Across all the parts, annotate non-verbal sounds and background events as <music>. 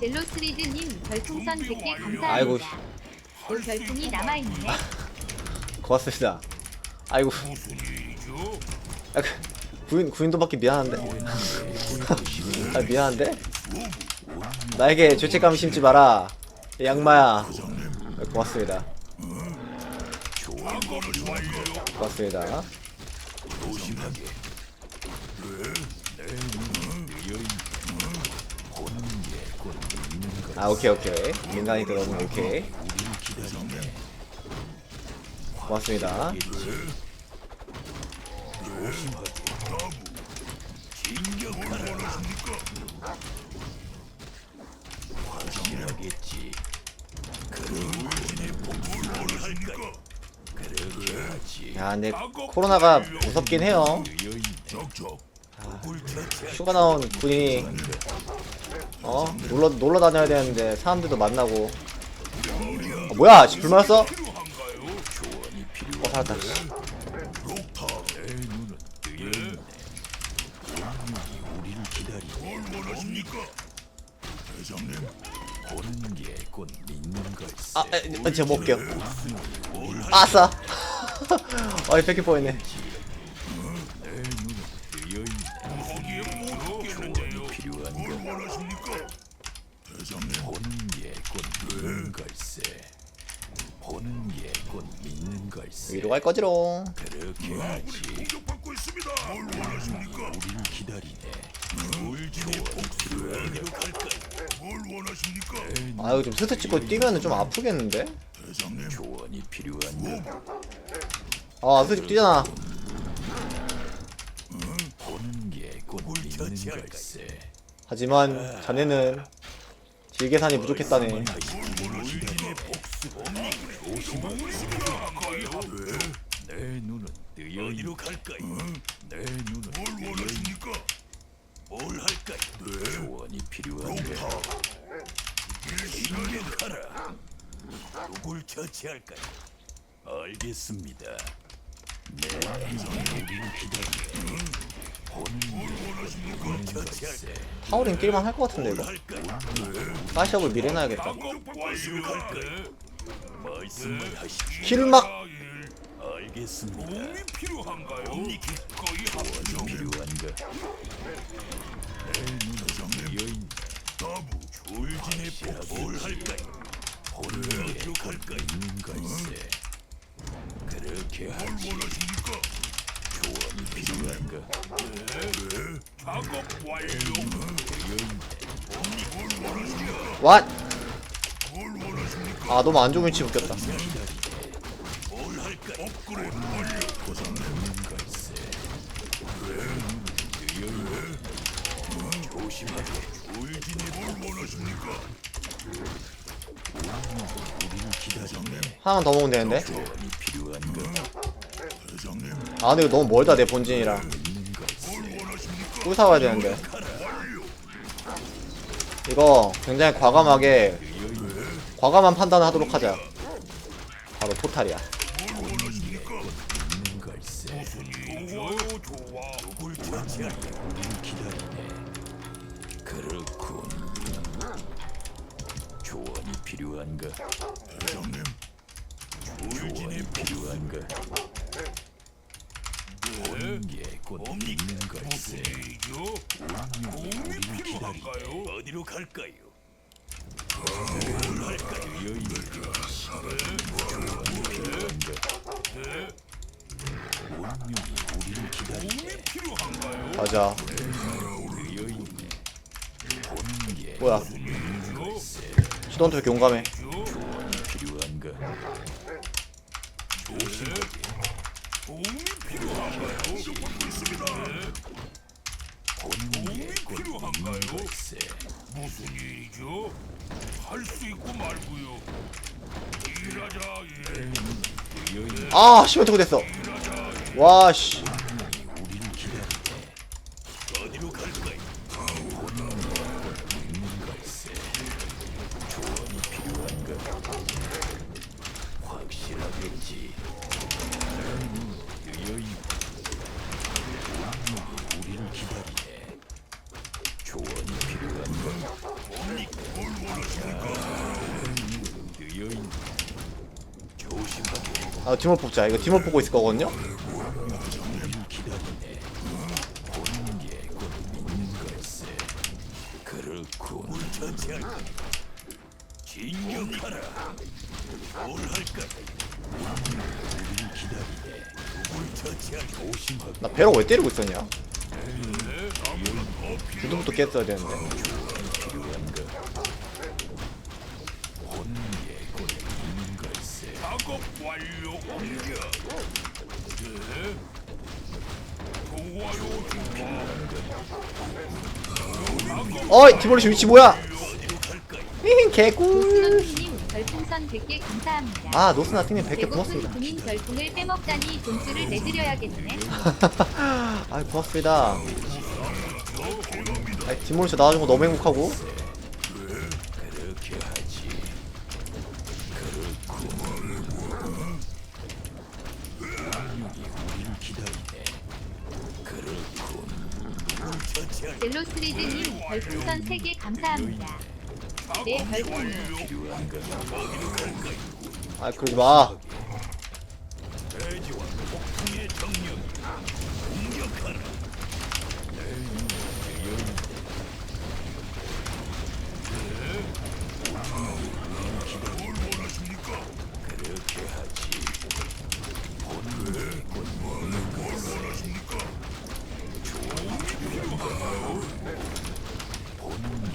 젤로스리드님 별풍선 100개 감사합니다. 아이고. 올 별풍이 남아있네. 고맙습니다. 아이고. 아, 그, 구인 구인도 받기 미안한데. 아 미안한데. 나에게 죄책감 심지 마라. 이 양마야. 아, 고맙습니다. 고맙습니다. 아 오케이 오케이. 민간이 들어오면 오케이. 고맙습니다. 야 근데 코로나가 무섭긴 해요. 아, 휴가 나온 군인이 어 놀러 놀러 다녀야 되는데 사람들도 만나고 어, 뭐야 씨, 불 맞았어? 어 살았다 씨. 아, 에, 에, 제가 먹을게요. 아싸. <laughs> 어이, 뺏길 뻔했네. 걸세. 보는 게곧 믿는 걸세. 위로 갈 거지롱. 그렇게 하지. 공격받고 있습니다. 뭘 원하십니까? 우리를 기다리네. 뭘 원하십니까? 아유, 좀 스트 찍고 뛰면은 좀 아프겠는데? 조언이 필요한가? 아, 스트 찍고 뛰잖아. 보는 게곧 믿는 걸세. 하지만 자네는 질계산이 부족했다네. 내 눈은 어디로 갈까요? 내 눈은 뭘 원하십니까? 뭘 할까요? 조언이 필요한데. 인격하라. 누굴 처치할까요? 알겠습니다. 네, 우리를 기다려. 파워링 게임만 할 것 같은데, 이거. 게 갈까 있는 걸세. 그렇게 하지. 필요한가? 왓! 아, 너무 안 좋은 위치 묶였다. 조심하게. 하나만 더 먹으면 되는데? 아, 근데 이거 너무 멀다, 내 본진이랑. 꿀 사와야 되는데. 이거 굉장히 과감하게, 과감한 판단을 하도록 하자. 바로 포탈이야. 필요한가? 조언이 필요한가? 보는 게곧 있는 걸세. 어디로 갈까요? 우리를 기다리네. 필요한가요? 가자. 뭐야. 시도한테 왜 이렇게 용감해? 조언이 필요한가? 조심하게. 도움이 필요한가요? 있습니다. 보는 게곧 있는 걸세. 무슨 일이죠? 할 수 있고 말고요. 일하자 예. 여인 아, 씨발, 저거 됐어. 와, 씨. 우리를 기다리네. 어디로 갈까요? 보는 게곧 있는 걸세. 조언이 필요한가? 확실하겠지. 여인 운명이 우리를 기다리네. 조언이 필요한가? 여인 조심하게 아 뒷목 뽑자 이거 뒷목 보고 있을 거거든요 우리를 기다리네 보는 게곧 있는 걸세 그렇고 물 처치할까 진격하라 뭘 할까 우리를 기다리네 물 처치할 조심하게 나 배로 왜 때리고 있었냐? 주도부터 깼어야 되는데 필요한가 보는 게곧 있는 걸세 완료 옮겨. 네. 도와요. 어이 디몰리시 위치 뭐야? 히히 개꿀. 노스노트님 별풍선 100개 감사합니다. 아 노스나팅님 100개 배고픈 고맙습니다. 군인 별풍을 빼먹자니 돈줄을 내드려야겠네. <laughs> 아 고맙습니다. 아 디몰리시 나와준 거 너무 행복하고 그렇게 하지 우리를 기다리네 그렇군 델로스리드님 별풍선 3개 감사합니다. 어디로 갈까 아 그러지 마 돼지와 폭풍의 정령 공격하라 뭘 원하십니까? 그렇게 하지 본능이 곧 먹는 걸 원하십니까? 어아 시켰어 와씨 아 나 나무 필요한가? 대장님 운명이 우리를 기다려 뭘 원하십니까? 우리를 기다려 뭘 할까? 본능에 곧 있는 걸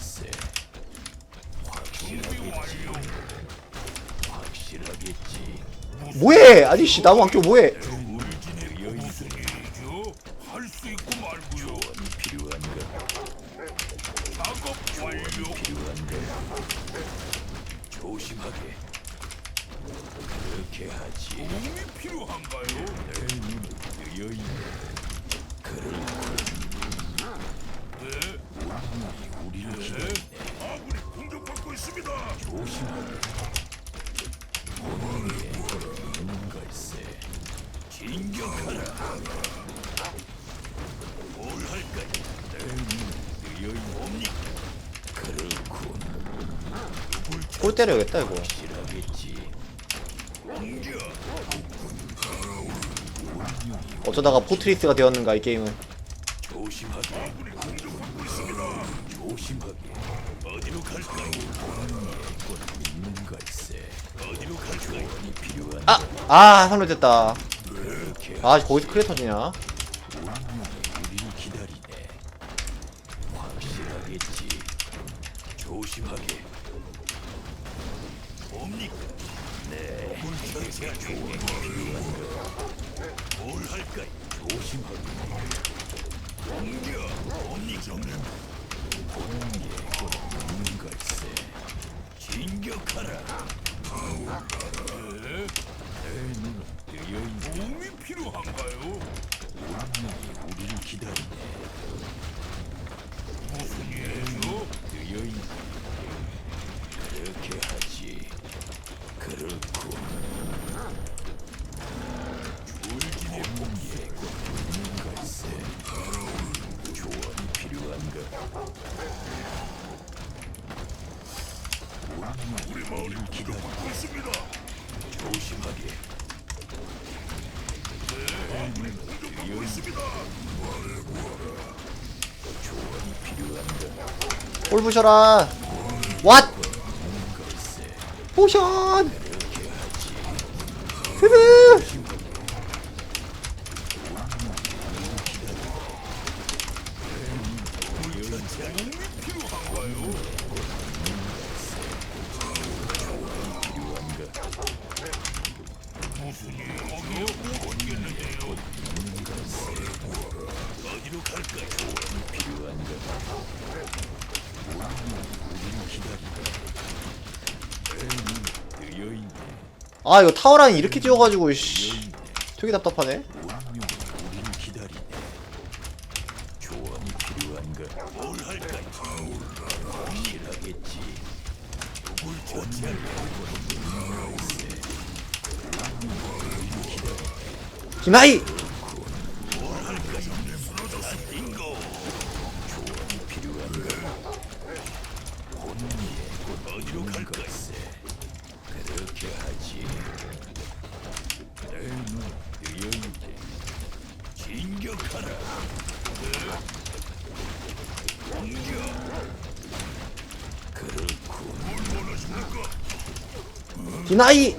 세 확실하겠지 확실하겠지 뭐해? 아저씨 나무 안 끼고 뭐해 때려야겠다 이거. 어쩌다가 포트리스가 되었는가 이 게임은. 아! 아 선물됐다. 그렇게 아 거기서 크레 터지냐? 조심하게 뭡니까? 네 조언이 필요한가 뭘 할까요? 조심하게 옮겨 뭡니까? 보는 게곧 있는 걸세 진격하라 네? 뜨여있네 도움이 필요한가요? 운명이 우리를 기다리네 무슨 일이죠? 뜨여있네 그렇게 하지 그렇군 울진의 복기에 곧 있는 걸세 조언이 필요한가 운명이 우리를 기다리고 있습니다 필요한가? 골 부셔라 왓! 포션! 흐흐! 어디로 갈까요? 조언이 필요한가? 우리를 기다리네. 아 이거 타워라인 이렇게 지어가지고 씨. 되게 답답하네. 기다리네. 조언이 필요한가? 뭘 할까? 확실하겠지. 누굴 처치할까? 기나이 빙고. 조언이 필요한가? 본인이 곧 어디로 갈 걸세? 그렇게 하지. 내눈 뜨여 있네. 진격하라. 공격. 그렇군. 뭘 원하십니까? 기나이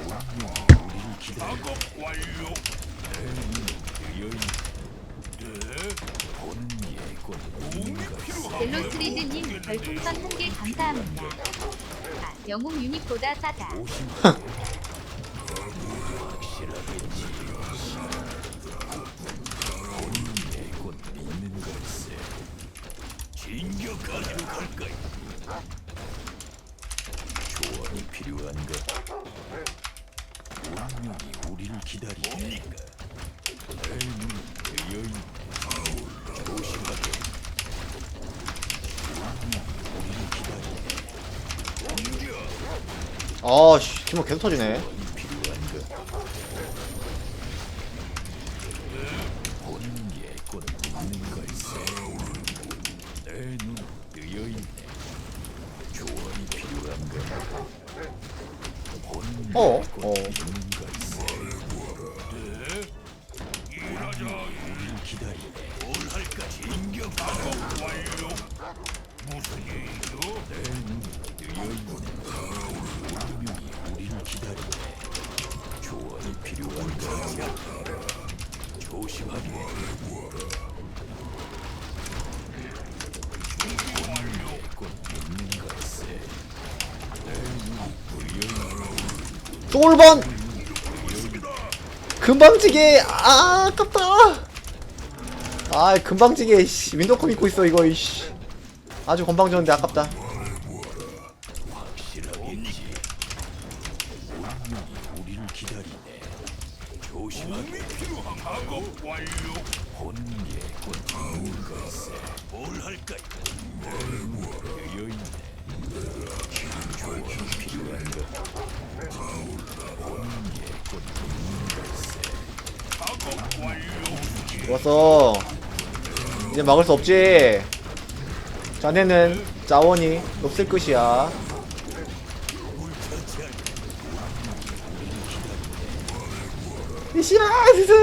델로스리드님 별풍선 한 개 감사합니다. 아, 영웅 유닛보다 싸다. 아씨 팀워 계속 터지네 필요한가? 보는 게곧 믿는 걸세. 내눈 뜨여있네. 조언이 필요한가? 보는 어? 게곧 어. 믿는 걸세. 일하자. 우리를 기다리네. 뭘 할까? 진격 작업 완료. 무슨 일이죠? 내눈 뜨여있네. 운명이 우리를 기다 조언이 필요한가? 조심하게. 본능에 곧 믿는 걸세. 내눈 뜨여있네. 쫄번. 금방지게 아 아깝다. 아 금방지게 씨 윈도우 입고 있어 이거 이씨. 아주 건방졌는데 아깝다 좋았어. 이제 막을 수 없지. 자네는 자원이 없을 것이야. 이씨라 스스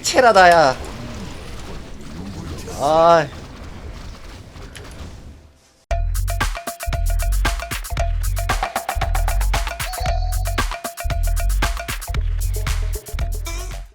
<laughs> 체라다야 아